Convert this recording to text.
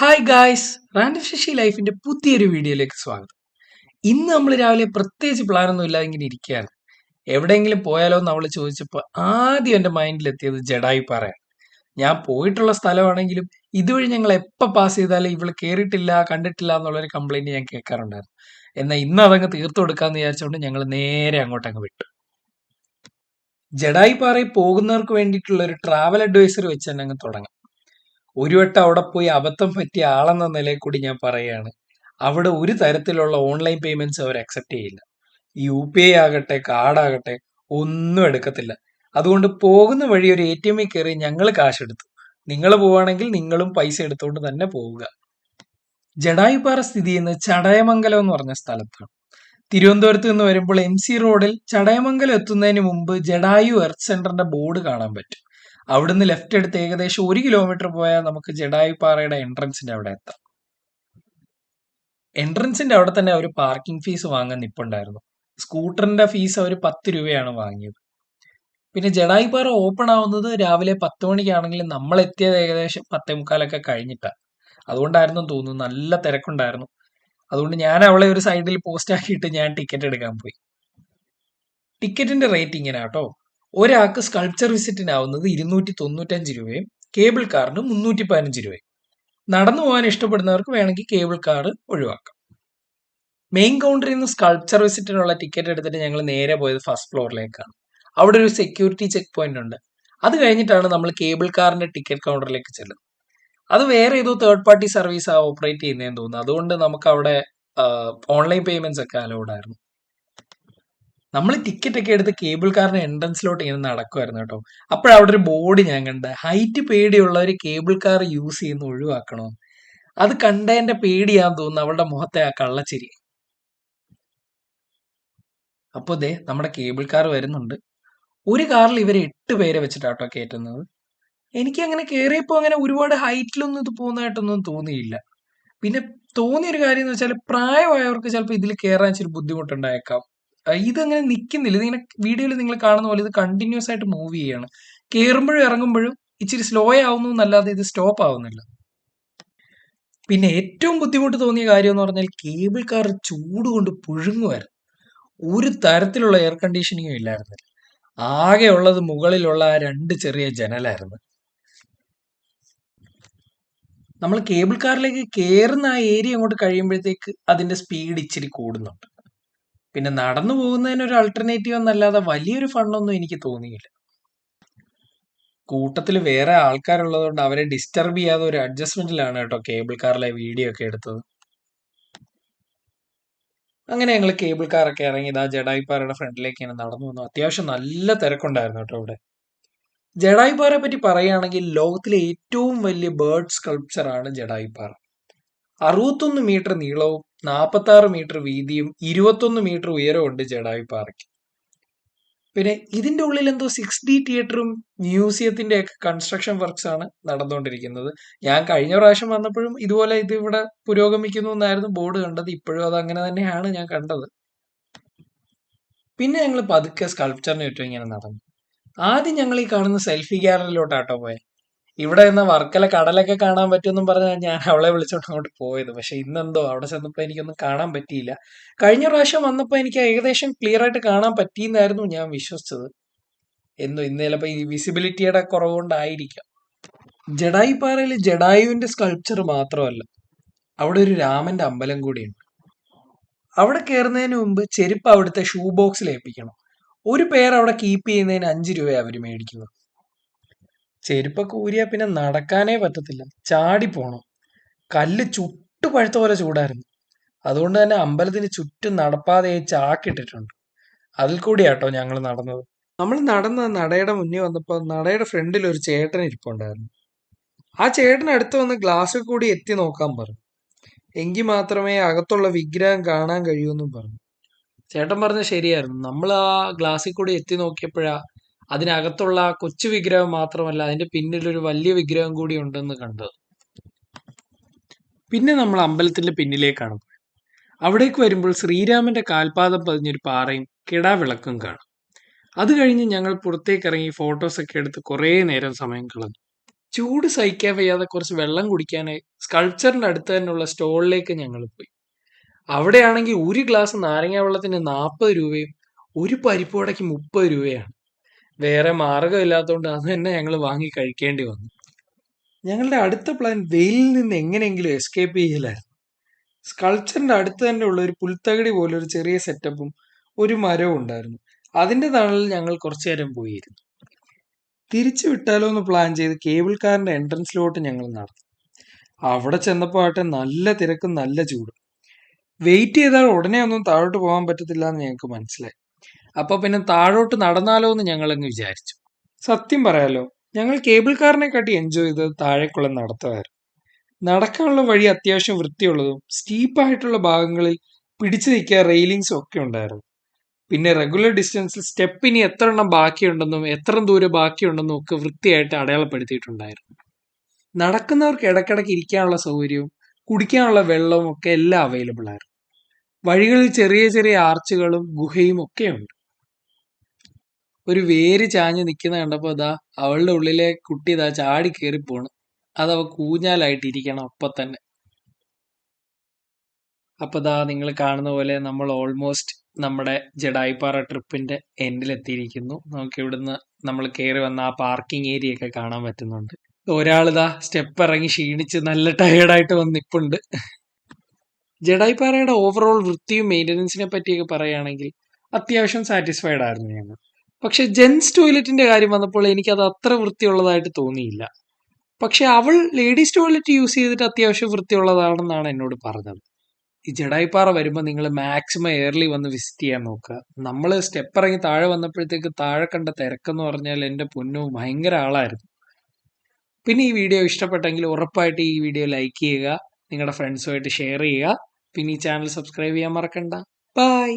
Hi guys random Sasi ലൈഫിന്റെ പുതിയൊരു വീഡിയോയിലേക്ക് സ്വാഗതം. ഇന്ന് നമ്മൾ രാവിലെ പ്രത്യേകിച്ച് പ്ലാനൊന്നും ഇല്ലാതെ ഇങ്ങനെ ഇരിക്കുകയാണ്. എവിടെയെങ്കിലും പോയാലോ എന്ന് അവൾ ചോദിച്ചപ്പോൾ ആദ്യം എന്റെ മൈൻഡിൽ എത്തിയത് ജഡായി പാറയാണ്. ഞാൻ പോയിട്ടുള്ള സ്ഥലമാണെങ്കിലും ഇതുവഴി ഞങ്ങൾ എപ്പോൾ പാസ് ചെയ്താലും ഇവൾ കയറിയിട്ടില്ല കണ്ടിട്ടില്ല എന്നുള്ളൊരു കംപ്ലൈന്റ് ഞാൻ കേൾക്കാറുണ്ടായിരുന്നു. എന്നാൽ ഇന്ന് അതങ്ങ് തീർത്തു കൊടുക്കാമെന്ന് വിചാരിച്ചുകൊണ്ട് ഞങ്ങൾ നേരെ അങ്ങോട്ടങ്ങ് വിട്ടു. ജഡായി പാറയിൽ പോകുന്നവർക്ക് വേണ്ടിയിട്ടുള്ള ഒരു ട്രാവൽ അഡ്വൈസർ വെച്ച് തന്നെ അങ്ങ് തുടങ്ങാം. ഒരു വട്ടം അവിടെ പോയി അബദ്ധം പറ്റിയ ആളെന്ന നിലയിൽ കൂടി ഞാൻ പറയുകയാണ്. അവിടെ ഒരു തരത്തിലുള്ള ഓൺലൈൻ പേയ്മെന്റ്സ് അവർ അക്സെപ്റ്റ് ചെയ്യില്ല. യു പി ഐ ആകട്ടെ കാർഡാകട്ടെ ഒന്നും എടുക്കത്തില്ല. അതുകൊണ്ട് പോകുന്ന വഴി ഒരു എ ടി എമ്മിൽ കയറി ഞങ്ങൾ കാശെടുത്തു. നിങ്ങൾ പോവുകയാണെങ്കിൽ നിങ്ങളും പൈസ എടുത്തുകൊണ്ട് തന്നെ പോവുക. ജഡായുപാറ സ്ഥിതി ചെയ്യുന്നത് ചടയമംഗലം എന്ന് പറഞ്ഞ സ്ഥലത്താണ്. തിരുവനന്തപുരത്ത് നിന്ന് വരുമ്പോൾ എം സി റോഡിൽ ചടയമംഗലം എത്തുന്നതിന് മുമ്പ് ജഡായു എർത്ത് സെന്ററിന്റെ ബോർഡ് കാണാൻ പറ്റും. അവിടുന്ന് ലെഫ്റ്റ് എടുത്ത് ഏകദേശം ഒരു കിലോമീറ്റർ പോയാൽ നമുക്ക് ജഡായു പാറയുടെ എൻട്രൻസിന്റെ അവിടെ എത്താം. എൻട്രൻസിന്റെ അവിടെ തന്നെ അവർ പാർക്കിംഗ് ഫീസ് വാങ്ങാൻ നിപ്പുണ്ടായിരുന്നു. സ്കൂട്ടറിന്റെ ഫീസ് അവർ പത്ത് രൂപയാണ് വാങ്ങിയത്. പിന്നെ ജഡായു പാറ ഓപ്പൺ ആവുന്നത് രാവിലെ പത്ത് മണിക്കാണെങ്കിൽ നമ്മൾ എത്തിയത് ഏകദേശം പത്തേ മുക്കാലൊക്കെ കഴിഞ്ഞിട്ടാണ് അതുകൊണ്ടായിരുന്നു തോന്നുന്നു നല്ല തിരക്കുണ്ടായിരുന്നു. അതുകൊണ്ട് ഞാൻ അവളെ ഒരു സൈഡിൽ പോസ്റ്റ് ആക്കിയിട്ട് ഞാൻ ടിക്കറ്റ് എടുക്കാൻ പോയി. ടിക്കറ്റിന്റെ റേറ്റ് ഇങ്ങനെ കേട്ടോ ഒരാൾക്ക് സ്കൾപ്ചർ വിസിറ്റിനാവുന്നത് ഇരുന്നൂറ്റി തൊണ്ണൂറ്റഞ്ച് രൂപയും കേബിൾ കാറിന് മുന്നൂറ്റി പതിനഞ്ച് രൂപയും. നടന്നു പോകാൻ ഇഷ്ടപ്പെടുന്നവർക്ക് വേണമെങ്കിൽ കേബിൾ കാർ ഒഴിവാക്കാം. മെയിൻ കൗണ്ടറിൽ നിന്ന് സ്കൾപ്ചർ വിസിറ്റിനുള്ള ടിക്കറ്റ് എടുത്തിട്ട് ഞങ്ങൾ നേരെ പോയത് ഫസ്റ്റ് ഫ്ലോറിലേക്കാണ് അവിടെ ഒരു സെക്യൂരിറ്റി ചെക്ക് പോയിന്റ് ഉണ്ട്. അത് കഴിഞ്ഞിട്ടാണ് നമ്മൾ കേബിൾ കാറിന്റെ ടിക്കറ്റ് കൗണ്ടറിലേക്ക് ചെല്ലുന്നത്. അത് വേറെ ഏതോ തേർഡ് പാർട്ടി സർവീസ് ഓപ്പറേറ്റ് ചെയ്യുന്നതെന്ന് തോന്നുന്നു. അതുകൊണ്ട് നമുക്ക് അവിടെ ഓൺലൈൻ പേയ്മെന്റ്സ് ഒക്കെ അലൗഡ് ആയിരുന്നു. നമ്മൾ ടിക്കറ്റ് ഒക്കെ എടുത്ത് കേബിൾ കാറിന്റെ എൻട്രൻസിലോട്ട് ഇങ്ങനെ നടക്കുമായിരുന്നു കേട്ടോ. അപ്പോഴവിടെ ഒരു ബോർഡ് ഞാൻ കണ്ട് ഹൈറ്റ് പേടിയുള്ളവർ കേബിൾ കാർ യൂസ് ചെയ്യുന്ന ഒഴിവാക്കണോ? അത് കണ്ടതിന്റെ പേടിയാന്ന് തോന്നുന്നു അവളുടെ മുഖത്തെ ആ കള്ളച്ചിരി. അപ്പോൾ ദേ നമ്മുടെ കേബിൾ കാർ വരുന്നുണ്ട്. ഒരു കാറിൽ ഇവർ എട്ട് പേരെ വെച്ചിട്ടാട്ടോ കയറ്റുന്നത് എനിക്ക് അങ്ങനെ കയറിയപ്പോൾ അങ്ങനെ ഒരുപാട് ഹൈറ്റിലൊന്നും ഇത് പോകുന്നതായിട്ടൊന്നും തോന്നിയില്ല. പിന്നെ തോന്നിയൊരു കാര്യം എന്ന് വെച്ചാൽ പ്രായമായവർക്ക് ചിലപ്പോൾ ഇതിൽ കയറാൻ ഇച്ചിരി ബുദ്ധിമുട്ടുണ്ടായേക്കാം. ഇതങ്ങനെ നിൽക്കുന്നില്ല ഇതിങ്ങനെ വീഡിയോയിൽ നിങ്ങൾ കാണുന്ന പോലെ ഇത് കണ്ടിന്യൂസ് ആയിട്ട് മൂവ് ചെയ്യാണ്. കയറുമ്പോഴും ഇറങ്ങുമ്പോഴും ഇച്ചിരി സ്ലോ ആവുന്നു എന്നല്ലാതെ ഇത് സ്റ്റോപ്പ് ആവുന്നില്ല. പിന്നെ ഏറ്റവും ബുദ്ധിമുട്ട് തോന്നിയ കാര്യം എന്ന് പറഞ്ഞാൽ കേബിൾ കാർ ചൂട് കൊണ്ട് പുഴുങ്ങുമായിരുന്നു. ഒരു തരത്തിലുള്ള എയർ കണ്ടീഷനിങ്ങും ഇല്ലായിരുന്നില്ല. ആകെ ഉള്ളത് മുകളിലുള്ള ആ രണ്ട് ചെറിയ ജനലായിരുന്നു. നമ്മൾ കേബിൾ കാറിലേക്ക് കയറുന്ന ആ ഏരിയ അങ്ങോട്ട് കഴിയുമ്പോഴത്തേക്ക് അതിന്റെ സ്പീഡ് ഇച്ചിരി കൂടുന്നുണ്ട്. പിന്നെ നടന്നു പോകുന്നതിന് ഒരു അൾട്ടർനേറ്റീവ് എന്നല്ലാതെ വലിയൊരു ഫണ്ടൊന്നും എനിക്ക് തോന്നിയില്ല. കൂട്ടത്തിൽ വേറെ ആൾക്കാരുള്ളതുകൊണ്ട് അവരെ ഡിസ്റ്റർബ് ചെയ്യാതെ ഒരു അഡ്ജസ്റ്റ്മെന്റിലാണ് കേട്ടോ കേബിൾ കാറിലെ വീഡിയോ ഒക്കെ എടുത്തത്. അങ്ങനെ ഞങ്ങൾ കേബിൾ കാറൊക്കെ ഇറങ്ങി ഇതാ ജഡായിപ്പാറയുടെ ഫ്രണ്ടിലേക്ക് ഇങ്ങനെ നടന്നു വന്നു. അത്യാവശ്യം നല്ല തിരക്കുണ്ടായിരുന്നു കേട്ടോ ഇവിടെ ജഡായിപ്പാറയെ പറ്റി പറയുകയാണെങ്കിൽ ലോകത്തിലെ ഏറ്റവും വലിയ ബേർഡ് സ്കൾപ്ചർ ആണ് ജഡായിപ്പാറ അറുപത്തൊന്ന് മീറ്റർ നീളവും നാൽപ്പത്തി മീറ്റർ വീതിയും ഇരുപത്തൊന്ന് മീറ്റർ ഉയരവും ഉണ്ട് ജഡായിപ്പാറയ്ക്ക് പിന്നെ ഇതിന്റെ ഉള്ളിൽ എന്തോ സിക്സ് ഡി തിയേറ്ററും മ്യൂസിയത്തിന്റെ ഒക്കെ കൺസ്ട്രക്ഷൻ വർക്ക്സ് ആണ് നടന്നുകൊണ്ടിരിക്കുന്നത്. ഞാൻ കഴിഞ്ഞ പ്രാവശ്യം വന്നപ്പോഴും ഇതുപോലെ ഇത് ഇവിടെ പുരോഗമിക്കുന്നു എന്നായിരുന്നു ബോർഡ് കണ്ടത്. ഇപ്പോഴും അത് അങ്ങനെ തന്നെയാണ് ഞാൻ കണ്ടത്. പിന്നെ ഞങ്ങൾ പതുക്കെ സ്കൾപ്ചറിന് ചുറ്റും ഇങ്ങനെ നടന്നു. ആദ്യം ഞങ്ങൾ ഈ കാണുന്ന സെൽഫി ഗ്യാലറിയിലോട്ടാട്ടോ പോയെ. ഇവിടെ നിന്ന് വർക്കല കടലൊക്കെ കാണാൻ പറ്റുമെന്നും പറഞ്ഞാൽ ഞാൻ അവളെ വിളിച്ചോണ്ട് അങ്ങോട്ട് പോയത്. പക്ഷെ ഇന്നെന്തോ അവിടെ ചെന്നപ്പോൾ എനിക്കൊന്നും കാണാൻ പറ്റിയില്ല. കഴിഞ്ഞ പ്രാവശ്യം വന്നപ്പോൾ എനിക്ക് ഏകദേശം ക്ലിയർ ആയിട്ട് കാണാൻ പറ്റിയെന്നായിരുന്നു ഞാൻ വിശ്വസിച്ചത്. എന്തോ ഇന്ന് ചിലപ്പോൾ ഈ വിസിബിലിറ്റിയുടെ കുറവുകൊണ്ടായിരിക്കാം. ജഡായി പാറയിൽ ജഡായുവിന്റെ സ്കൾപ്ചർ മാത്രമല്ല അവിടെ ഒരു രാമന്റെ അമ്പലം കൂടിയുണ്ട്. അവിടെ കയറുന്നതിന് മുമ്പ് ചെരുപ്പ് അവിടുത്തെ ഷൂ ബോക്സിൽ ഏൽപ്പിക്കണം. ഒരു പേർ അവിടെ കീപ്പ് ചെയ്യുന്നതിന് അഞ്ച് രൂപയാണ് അവർ മേടിക്കുന്നത്. ചെരുപ്പൊക്കെ ഊരിയാൽ പിന്നെ നടക്കാനേ പറ്റത്തില്ല. ചാടി പോണം. കല്ല് ചുട്ടു പഴുത്ത പോലെ ചൂടായിരുന്നു. അതുകൊണ്ട് തന്നെ അമ്പലത്തിന് ചുറ്റും നടപ്പാതെ ചാക്കിട്ടിട്ടുണ്ട് അതിൽ കൂടിയാട്ടോ ഞങ്ങൾ നടന്നത്. നമ്മൾ നടന്ന നടയുടെ മുന്നിൽ വന്നപ്പോൾ നടയുടെ ഫ്രണ്ടിൽ ഒരു ചേട്ടൻ ഇരിപ്പുണ്ടായിരുന്നു. ആ ചേട്ടൻ അടുത്ത് വന്ന് ഗ്ലാസ് കൂടി എത്തി നോക്കാൻ പറഞ്ഞു. എങ്കിൽ മാത്രമേ അകത്തുള്ള വിഗ്രഹം കാണാൻ കഴിയൂന്നും പറഞ്ഞു. ചേട്ടൻ പറഞ്ഞ ശരിയായിരുന്നു. നമ്മൾ ആ ഗ്ലാസ്സിൽ കൂടി എത്തി നോക്കിയപ്പോഴാ അതിനകത്തുള്ള ആ കൊച്ചു വിഗ്രഹം മാത്രമല്ല അതിന്റെ പിന്നിലൊരു വലിയ വിഗ്രഹം കൂടി ഉണ്ടെന്ന് കണ്ടത്. പിന്നെ നമ്മൾ അമ്പലത്തിന്റെ പിന്നിലേക്കാണ് അവിടേക്ക് വരുമ്പോൾ ശ്രീരാമന്റെ കാൽപാദം പതിഞ്ഞൊരു പാറയും കിടാവിളക്കും കാണും. അത് കഴിഞ്ഞ് ഞങ്ങൾ പുറത്തേക്ക് ഇറങ്ങി ഫോട്ടോസ് ഒക്കെ എടുത്ത് കുറേ നേരം സമയം കളഞ്ഞു. ചൂട് സഹിക്കാൻ വയ്യാതെ കുറച്ച് വെള്ളം കുടിക്കാനായി സ്കൾപ്ചറിന്റെ അടുത്ത് തന്നെയുള്ള സ്റ്റോളിലേക്ക് ഞങ്ങൾ പോയി. അവിടെയാണെങ്കിൽ ഒരു ഗ്ലാസ് നാരങ്ങ വെള്ളത്തിന് നാൽപ്പത് രൂപയും ഒരു പരിപ്പ് വടയ്ക്ക് മുപ്പത് രൂപയാണ്. വേറെ മാർഗമില്ലാത്തതുകൊണ്ട് അത് തന്നെ ഞങ്ങൾ വാങ്ങി കഴിക്കേണ്ടി വന്നു. ഞങ്ങളുടെ അടുത്ത പ്ലാൻ വെയിലിൽ നിന്ന് എങ്ങനെയെങ്കിലും എസ്കേപ്പ് ചെയ്യലായിരുന്നു. സ്കൾച്ചറിന്റെ അടുത്ത് തന്നെ ഉള്ള ഒരു പുൽത്തകടി പോലെ ഒരു ചെറിയ സെറ്റപ്പും ഒരു മരവും ഉണ്ടായിരുന്നു. അതിന്റെ തണലിൽ ഞങ്ങൾ കുറച്ചു നേരം പോയിരുന്നു. തിരിച്ചു വിട്ടാലോ എന്ന് പ്ലാൻ ചെയ്ത് കേബിൾ കാറിന്റെ എൻട്രൻസിലോട്ട് ഞങ്ങൾ നടന്നു. അവിടെ ചെന്നപ്പോൾ ആട്ടെ നല്ല തിരക്കും നല്ല ചൂടും. വെയിറ്റ് ചെയ്താൽ ഉടനെ ഒന്നും താഴോട്ട് പോകാൻ പറ്റത്തില്ല എന്ന് ഞങ്ങൾക്ക് മനസ്സിലായി. അപ്പൊ പിന്നെ താഴോട്ട് നടന്നാലോ എന്ന് ഞങ്ങൾ അങ്ങ് വിചാരിച്ചു. സത്യം പറയാലോ ഞങ്ങൾ കേബിൾ കാറിനെ കാട്ടി എൻജോയ് ചെയ്തത് താഴേക്കുള്ള നടത്തമായിരുന്നു. നടക്കാനുള്ള വഴി അത്യാവശ്യം വൃത്തിയുള്ളതും സ്റ്റീപ്പായിട്ടുള്ള ഭാഗങ്ങളിൽ പിടിച്ചു നിൽക്കാൻ റെയിലിങ്സും ഒക്കെ ഉണ്ടായിരുന്നു. പിന്നെ റെഗുലർ ഡിസ്റ്റൻസിൽ സ്റ്റെപ്പ് ഇനി എത്ര എണ്ണം ബാക്കിയുണ്ടെന്നും എത്ര ദൂരെ ബാക്കിയുണ്ടെന്നും ഒക്കെ വൃത്തിയായിട്ട് അടയാളപ്പെടുത്തിയിട്ടുണ്ടായിരുന്നു. നടക്കുന്നവർക്ക് ഇടയ്ക്കിടയ്ക്ക് ഇരിക്കാനുള്ള സൗകര്യവും കുടിക്കാനുള്ള വെള്ളവും ഒക്കെ എല്ലാം അവൈലബിൾ ആയിരുന്നു. വഴികളിൽ ചെറിയ ചെറിയ ആർച്ചുകളും ഗുഹയും ഒക്കെ ഉണ്ട്. ഒരു വേര് ചാഞ്ഞ് നിൽക്കുന്ന കണ്ടപ്പോൾ ഇതാ അവളുടെ ഉള്ളിലെ കുട്ടി ഇതാ ചാടി കയറി പോണ്. അത് അവ കൂഞ്ഞാലായിട്ടിരിക്കണം അപ്പൊ തന്നെ. അപ്പൊ ദാ നിങ്ങൾ കാണുന്ന പോലെ നമ്മൾ ഓൾമോസ്റ്റ് നമ്മുടെ ജഡായിപ്പാറ ട്രിപ്പിന്റെ എൻഡിലെത്തിയിരിക്കുന്നു. നമുക്ക് ഇവിടുന്ന് നമ്മൾ കയറി വന്ന ആ പാർക്കിംഗ് ഏരിയ ഒക്കെ കാണാൻ പറ്റുന്നുണ്ട്. ഒരാളിതാ സ്റ്റെപ്പ് ഇറങ്ങി ക്ഷീണിച്ച് നല്ല ടയേർഡായിട്ട് വന്നിപ്പുണ്ട് ജഡായിപ്പാറയുടെ ഓവറോൾ വൃത്തിയും മെയിന്റനൻസിനെ പറ്റിയൊക്കെ പറയുകയാണെങ്കിൽ അത്യാവശ്യം സാറ്റിസ്ഫൈഡ് ആയിരുന്നു ഞങ്ങൾ പക്ഷെ ജെൻസ് ടോയ്ലറ്റിന്റെ കാര്യം വന്നപ്പോൾ എനിക്കത് അത്ര വൃത്തിയുള്ളതായിട്ട് തോന്നിയില്ല. പക്ഷെ അവൾ ലേഡീസ് ടോയ്ലറ്റ് യൂസ് ചെയ്തിട്ട് അത്യാവശ്യം വൃത്തിയുള്ളതാണെന്നാണ് എന്നോട് പറഞ്ഞത്. ഈ ജഡായിപ്പാറ വരുമ്പോൾ നിങ്ങൾ മാക്സിമം എയർലി വന്ന് വിസിറ്റ് ചെയ്യാൻ നോക്കുക. നമ്മൾ സ്റ്റെപ്പ് ഇറങ്ങി താഴെ വന്നപ്പോഴത്തേക്ക് താഴെ കണ്ട തിരക്കെന്ന് പറഞ്ഞാൽ എന്റെ പൊന്നു ഭയങ്കര ആളായിരുന്നു. പിന്നെ ഈ വീഡിയോ ഇഷ്ടപ്പെട്ടെങ്കിൽ ഉറപ്പായിട്ട് ഈ വീഡിയോ ലൈക്ക് ചെയ്യുക നിങ്ങളുടെ ഫ്രണ്ട്സുമായിട്ട് ഷെയർ ചെയ്യുക. പിന്നെ ഈ ചാനൽ സബ്സ്ക്രൈബ് ചെയ്യാൻ മറക്കണ്ട. ബൈ